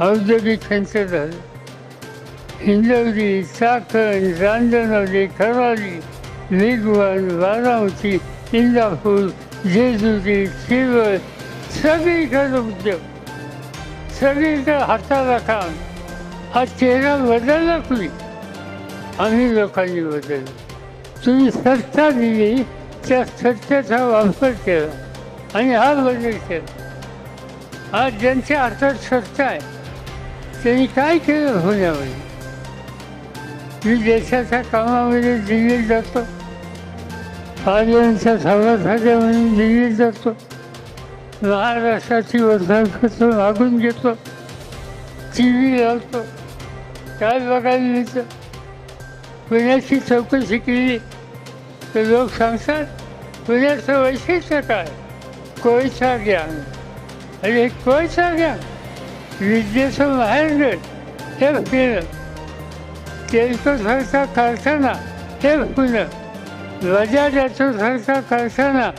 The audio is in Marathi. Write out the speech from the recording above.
औद्योगिक केंद्र झालं हिंजवडी चाकण रांजणवली खराली वेगवान बारामती इंदापूर जेजुरी शिवळ सगळीकडे उद्योग. सगळीकडे हाताला काम. हा चेहरा बदलला कुणी? आम्ही लोकांनी बदलला. तुम्ही सत्ता दिली त्या सत्तेचा वापर केला आणि हा बदल केला. हा ज्यांच्या हातात सत्ता आहे त्यांनी काय केलं पुण्यामध्ये मी देशाच्या कामामध्ये दिल्लीत जातो. आर्यांच्या सभासाठी म्हणून दिल्लीत जातो. महाराष्ट्राची वरदान मागून घेतो. टी व्ही लावतो. काय बघायला मिळतं? पुण्याची चौकशी केली. तर लोक सांगतात पुण्याचं वैशिष्ट्य काय? कोयचा ज्ञान अरे कोयसा कोयचा ज्ञान विद्येचं माहेरघर हे पुणं तेलकोसारखा करताना हे फुलं पुणं बजाजाचा सारखा कारखाना